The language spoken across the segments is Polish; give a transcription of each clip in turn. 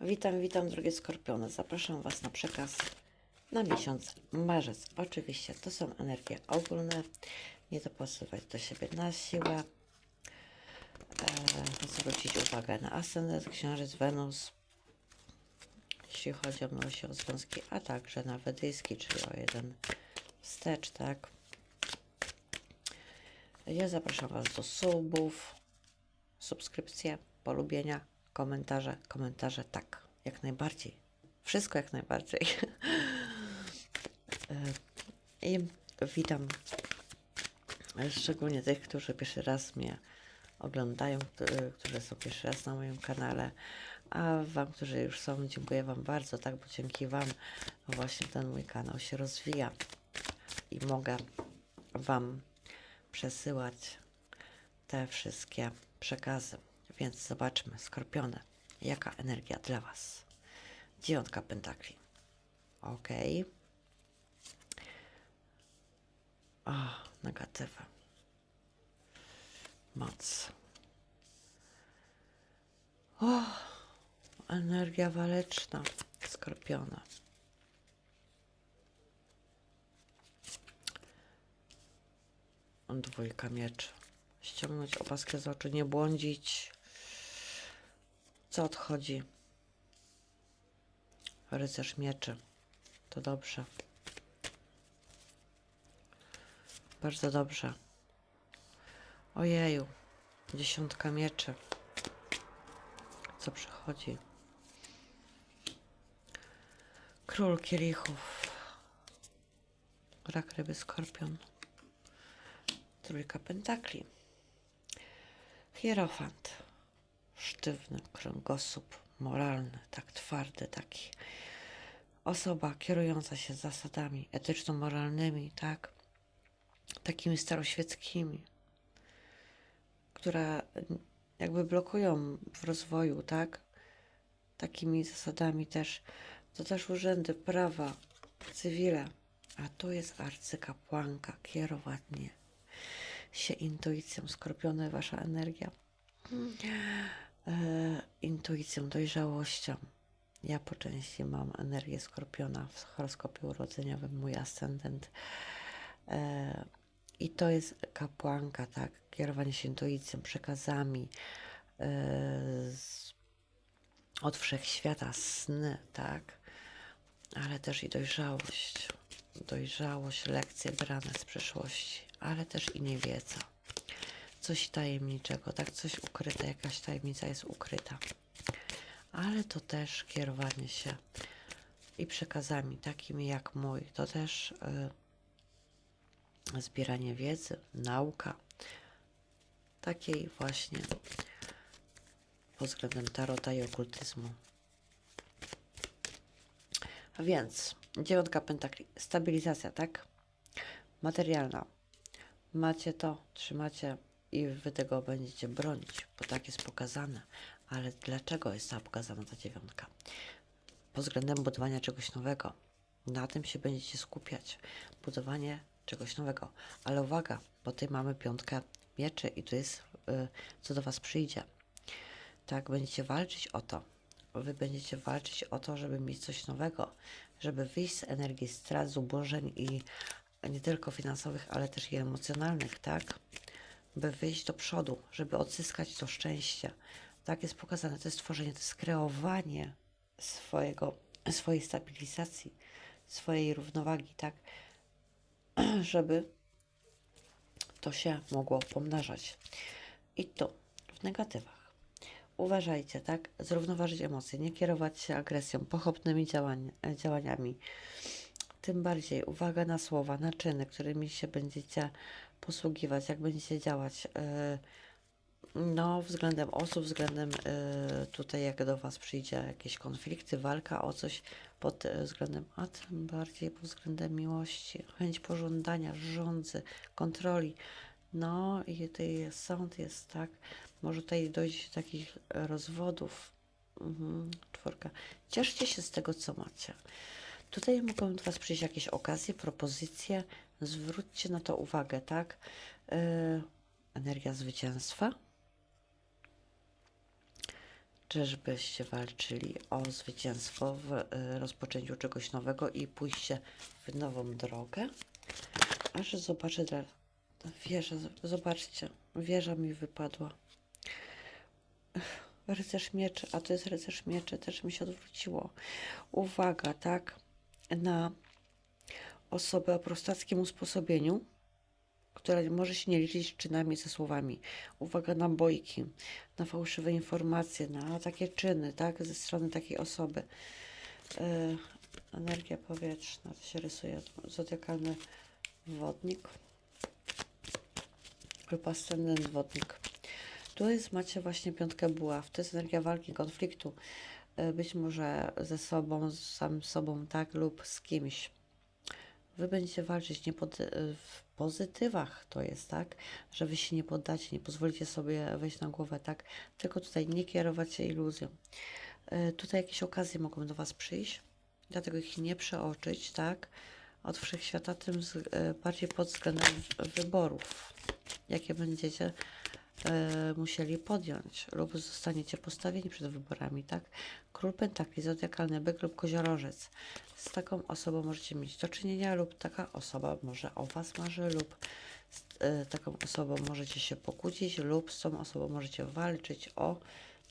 Witam, witam drogie skorpiony. Zapraszam Was na przekaz na miesiąc marzec. Oczywiście to są energie ogólne. Nie dopasować do siebie na siłę. E, zwrócić uwagę na ascendent, księżyc, Wenus, jeśli chodzi o miłość o związki, a także na wedyjski, czyli o jeden wstecz, tak? Ja zapraszam Was do subów, subskrypcje, polubienia, komentarze, komentarze, tak, jak najbardziej. Wszystko jak najbardziej. E, I witam szczególnie tych, którzy pierwszy raz mnie oglądają, którzy- którzy są pierwszy raz na moim kanale, a Wam, którzy już są, dziękuję Wam bardzo, tak, bo dzięki Wam właśnie ten mój kanał się rozwija i mogę Wam przesyłać te wszystkie przekazy. Więc zobaczmy, skorpiony, jaka energia dla Was. Dziewiątka pentakli. Ok. O, negatywa. Moc. O, energia waleczna. Skorpiona. Dwójka mieczy. Ściągnąć opaskę z oczu, nie błądzić. Co odchodzi? Rycerz mieczy. To dobrze. Bardzo dobrze. Ojeju. Dziesiątka mieczy. Co przychodzi? Król kielichów. Rak, ryby, skorpion. Trójka pentakli. Hierofant. Sztywny kręgosłup, moralny, tak twardy, taki. Osoba kierująca się zasadami etyczno-moralnymi, tak? Takimi staroświeckimi, które jakby blokują w rozwoju, tak? Takimi zasadami też. To też urzędy prawa, cywile. A tu jest arcykapłanka, kierowanie się intuicją, skorpiony wasza energia. E, intuicją, dojrzałością. Ja po części mam energię skorpiona w horoskopie urodzeniowym, mój ascendent. E, I to jest kapłanka, tak? Kierowanie się intuicją, przekazami e, od wszechświata, sny, tak? Ale też i dojrzałość. Dojrzałość, lekcje brane z przeszłości, ale też i niewiedza coś tajemniczego, tak? Coś ukryte, jakaś tajemnica jest ukryta. Ale to też kierowanie się i przekazami takimi jak mój, to też y, zbieranie wiedzy, nauka, takiej właśnie pod względem tarota i okultyzmu. A więc dziewiątka pentakli, stabilizacja, tak? Materialna, macie to, trzymacie i wy tego będziecie bronić, bo tak jest pokazane. Ale dlaczego jest ta pokazana ta dziewiątka? Pod względem budowania czegoś nowego. Na tym się będziecie skupiać. Budowanie czegoś nowego. Ale uwaga, bo tutaj mamy piątkę mieczy i tu jest, y, co do was przyjdzie. Tak, będziecie walczyć o to. Wy będziecie walczyć o to, żeby mieć coś nowego, żeby wyjść z energii strat, zubożeń i nie tylko finansowych, ale też i emocjonalnych, tak? By wyjść do przodu, żeby odzyskać to szczęście. Tak jest pokazane, to jest tworzenie, to jest kreowanie swojego, swojej stabilizacji, swojej równowagi, tak? Żeby to się mogło pomnażać. I tu, w negatywach. Uważajcie, tak? Zrównoważyć emocje, nie kierować się agresją, pochopnymi działaniami. Tym bardziej uwaga na słowa, na czyny, którymi się będziecie posługiwać, jak będziecie działać. Yy, no, względem osób, względem yy, tutaj, jak do Was przyjdzie jakieś konflikty, walka o coś pod y, względem, a tym bardziej pod względem miłości, chęć pożądania, rządzy, kontroli. No i tutaj sąd jest tak, może tutaj dojść do takich rozwodów. Mhm, czwórka. Cieszcie się z tego, co macie. Tutaj mogą do Was przyjść jakieś okazje, propozycje. Zwróćcie na to uwagę, tak? Yy, energia zwycięstwa. Czyżbyście walczyli o zwycięstwo w y, rozpoczęciu czegoś nowego i pójście w nową drogę? Aż zobaczę dla... Wieża, zobaczcie, wieża mi wypadła. Rycerz mieczy, a to jest rycerz mieczy, też mi się odwróciło. Uwaga, tak, na osobę o prostackim usposobieniu, która może się nie liczyć czynami ze słowami. Uwaga na bojki, na fałszywe informacje, na takie czyny, tak, ze strony takiej osoby. E, energia powietrzna, to się rysuje zodiakalny wodnik lub ascendent wodnik. Tu jest, macie właśnie piątkę buław. To jest energia walki, konfliktu. E, Być może ze sobą, z samym sobą, tak, lub z kimś. Wy będziecie walczyć nie pod, e, w pozytywach, to jest tak, że wy się nie poddacie, nie pozwolicie sobie wejść na głowę, tak, tylko tutaj nie kierować się iluzją. E, Tutaj jakieś okazje mogą do Was przyjść, dlatego ich nie przeoczyć, tak, od wszechświata, tym e, bardziej pod względem wyborów, jakie będziecie musieli podjąć lub zostaniecie postawieni przed wyborami, tak? Król Pentakli, zodiakalny byk lub koziorożec. Z taką osobą możecie mieć do czynienia lub taka osoba może o Was marzy lub z e, taką osobą możecie się pokłócić lub z tą osobą możecie walczyć o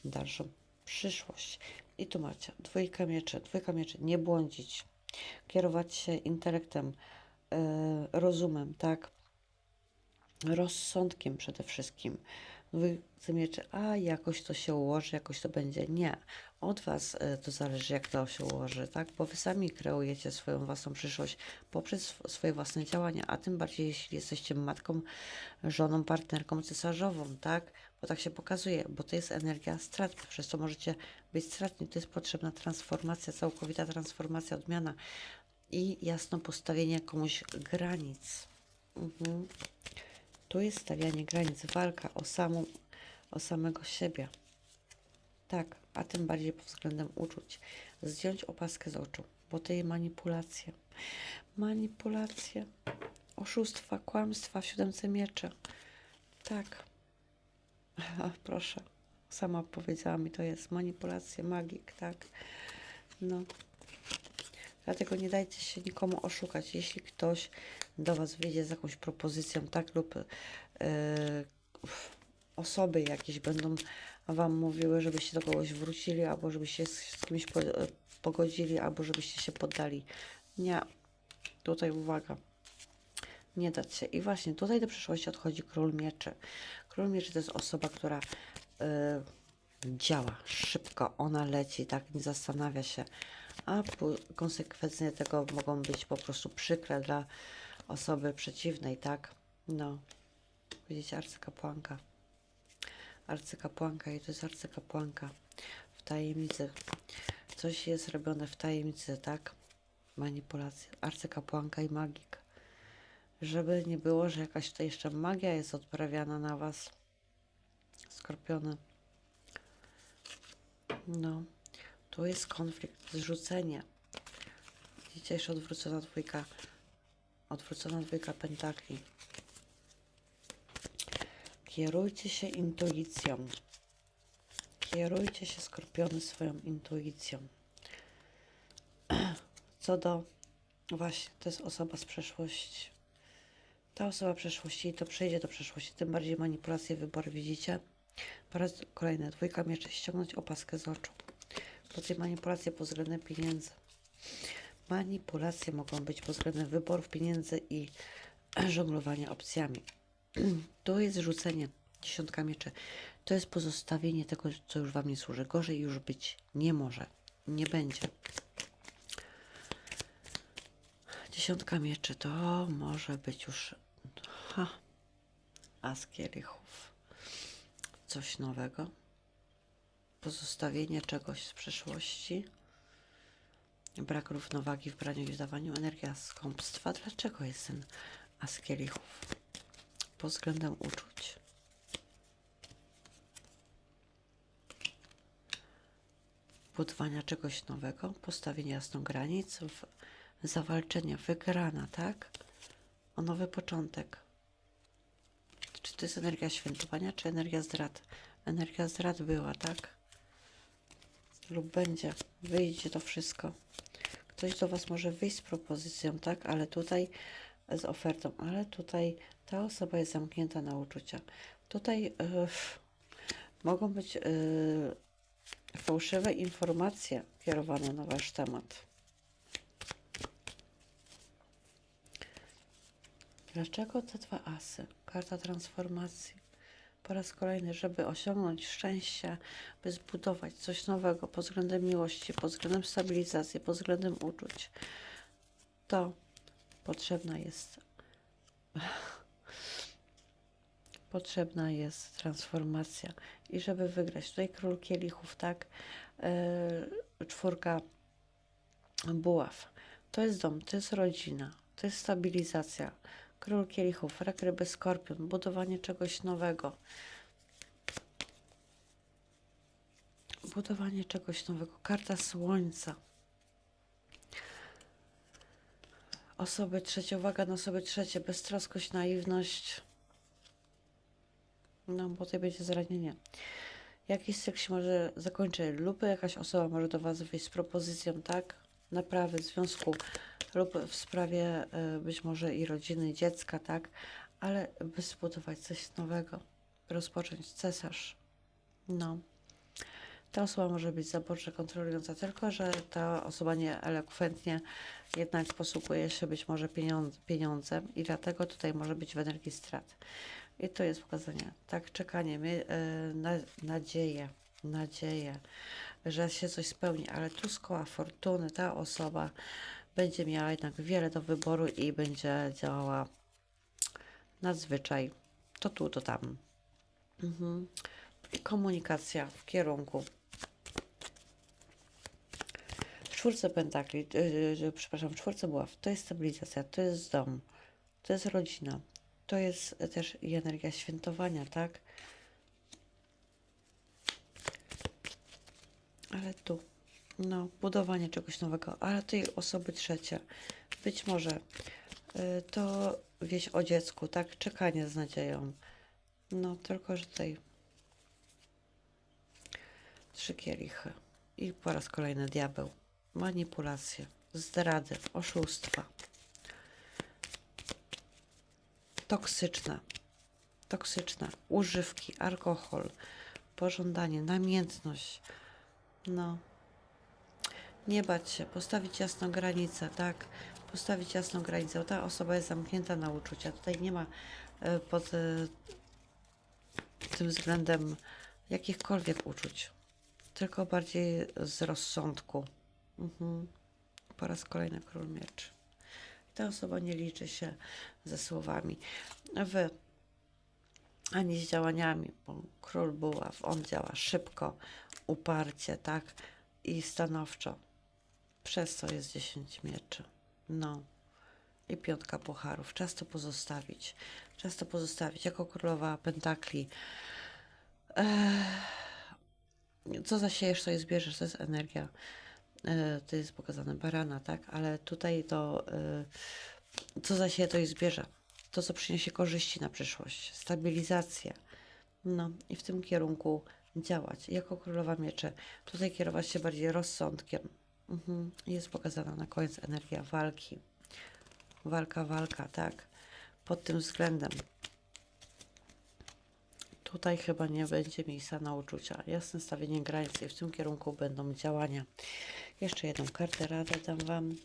dalszą przyszłość. I tu macie dwójka mieczy, dwójka mieczy, nie błądzić, kierować się intelektem, e, rozumem, tak? rozsądkiem przede wszystkim. Wy mieczy, a jakoś to się ułoży, jakoś to będzie. Nie. Od Was e, to zależy, jak to się ułoży, tak? Bo Wy sami kreujecie swoją własną przyszłość poprzez sw- swoje własne działania, a tym bardziej, jeśli jesteście matką, żoną, partnerką cesarzową, tak? Bo tak się pokazuje, bo to jest energia strat, przez to możecie być stratni. To jest potrzebna transformacja, całkowita transformacja, odmiana i jasno postawienie komuś granic. Mhm. Tu jest stawianie granic, walka o samą, o samego siebie. Tak, a tym bardziej pod względem uczuć. Zdjąć opaskę z oczu, bo to jest manipulacje. Manipulacje, oszustwa, kłamstwa w siódemce mieczy. Tak. Proszę, sama powiedziała mi, to jest manipulacje, magik, tak. No. Dlatego nie dajcie się nikomu oszukać. Jeśli ktoś do Was wyjdzie z jakąś propozycją, tak, lub e, osoby jakieś będą Wam mówiły, żebyście do kogoś wrócili, albo żebyście z, z kimś po, e, pogodzili, albo żebyście się poddali. Nie. Tutaj uwaga. Nie dać się. I właśnie tutaj do przyszłości odchodzi król mieczy. Król mieczy to jest osoba, która e, działa szybko, ona leci, tak, nie zastanawia się, a konsekwencje tego mogą być po prostu przykre dla osoby przeciwnej, tak? No, widzicie, arcykapłanka. Arcykapłanka i to jest arcykapłanka w tajemnicy. Coś jest robione w tajemnicy, tak? Manipulacje. Arcykapłanka i magik. Żeby nie było, że jakaś tutaj jeszcze magia jest odprawiana na was. Skorpiony. No, tu jest konflikt, zrzucenie. Widzicie, jeszcze odwrócona dwójka, odwrócona dwójka pentakli. Kierujcie się intuicją. Kierujcie się, skorpiony, swoją intuicją. Co do, właśnie, to jest osoba z przeszłości. Ta osoba przeszłości to przejdzie do przeszłości, tym bardziej manipulacje, wybory, widzicie? Po raz kolejny, dwójka mieczy, ściągnąć opaskę z oczu. Po tej manipulacje pod względem pieniędzy. Manipulacje mogą być pod względem wyborów pieniędzy i żonglowania opcjami. To jest rzucenie dziesiątka mieczy. To jest pozostawienie tego, co już Wam nie służy. Gorzej już być nie może. Nie będzie. Dziesiątka mieczy to może być już ha, as kielichów. Coś nowego. Pozostawienie czegoś z przeszłości. Brak równowagi w braniu i wdawaniu. Energia skąpstwa. Dlaczego jest ten as kielichów? Pod względem uczuć. Budowania czegoś nowego, postawienie jasno granic, w, zawalczenie, wygrana, tak? O nowy początek. Czy to jest energia świętowania, czy energia zdrad? Energia zdrad była, tak? lub będzie, wyjdzie to wszystko. Ktoś do Was może wyjść z propozycją, tak? Ale tutaj z ofertą, ale tutaj ta osoba jest zamknięta na uczucia. Tutaj yy, mogą być yy, fałszywe informacje kierowane na Wasz temat. Dlaczego te dwa asy? Karta transformacji. Po raz kolejny, żeby osiągnąć szczęście, by zbudować coś nowego pod względem miłości, pod względem stabilizacji, pod względem uczuć, to potrzebna jest potrzebna jest transformacja. I żeby wygrać, tutaj król kielichów, tak, yy, czwórka buław. To jest dom, to jest rodzina, to jest stabilizacja. Król kielichów, rak ryby, skorpion, budowanie czegoś nowego. Budowanie czegoś nowego. Karta słońca. Osoby trzecie, uwaga na osoby trzecie, beztroskość, naiwność. No, bo tutaj będzie zranienie. Jakiś seks się może zakończyć lub jakaś osoba może do Was wyjść z propozycją, tak? Naprawy związku lub w sprawie y, być może i rodziny, dziecka, tak? Ale by zbudować coś nowego, rozpocząć cesarz. No. Ta osoba może być zaborcza, kontrolująca, tylko że ta osoba nie elokwentnie jednak posługuje się być może pieniądz, pieniądzem i dlatego tutaj może być w energii strat. I to jest pokazanie. Tak, czekanie, my, e, na, nadzieję, że się coś spełni, ale tu z koła fortuny ta osoba będzie miała jednak wiele do wyboru i będzie działała nadzwyczaj. To tu, to tam. Mhm. I komunikacja w kierunku. W czwórce pentakli, yy, przepraszam, w czwórce buław, to jest stabilizacja, to jest dom, to jest rodzina, to jest też i energia świętowania, tak? Ale tu, no, budowanie czegoś nowego, ale tej osoby trzecie. Być może y, to wieść o dziecku, tak? Czekanie z nadzieją. No, tylko że tutaj trzy kielichy. I po raz kolejny diabeł. Manipulacje, zdrady, oszustwa. Toksyczne, toksyczne. Używki, alkohol, pożądanie, namiętność. No. Nie bać się, postawić jasną granicę, tak? Postawić jasną granicę. Ta osoba jest zamknięta na uczucia. Tutaj nie ma e, pod e, tym względem jakichkolwiek uczuć, tylko bardziej z rozsądku. Mhm. Po raz kolejny król mieczy. Ta osoba nie liczy się ze słowami. Wy ani z działaniami, bo król buław, on działa szybko, uparcie, tak? I stanowczo. Przez co jest 10 mieczy. No. I piątka pucharów. Czas to pozostawić. Czas to pozostawić. Jako królowa pentakli. Co zasiejesz, to i zbierzesz. To jest energia. To jest pokazane barana, tak? Ale tutaj to co zasieje, to i zbierze. To, co przyniesie korzyści na przyszłość. Stabilizację. No i w tym kierunku działać. Jako królowa miecze. Tutaj kierować się bardziej rozsądkiem. Mhm. Jest pokazana na koniec energia walki. Walka, walka, tak. Pod tym względem. Tutaj chyba nie będzie miejsca na uczucia. Jasne stawienie granic i w tym kierunku będą działania. Jeszcze jedną kartę radę dam Wam.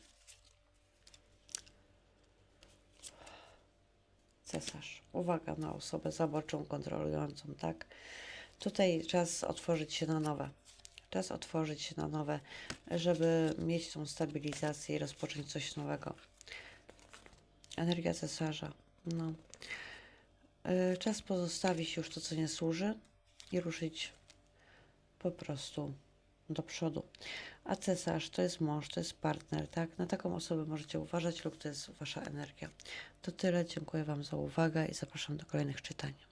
Cesarz. Uwaga na osobę zaborczą, kontrolującą, tak? Tutaj czas otworzyć się na nowe. Czas otworzyć się na nowe, żeby mieć tą stabilizację i rozpocząć coś nowego. Energia cesarza. No. Yy, czas pozostawić już to, co nie służy i ruszyć po prostu do przodu. A cesarz to jest mąż, to jest partner, tak? Na taką osobę możecie uważać lub to jest wasza energia. To tyle. Dziękuję Wam za uwagę i zapraszam do kolejnych czytań.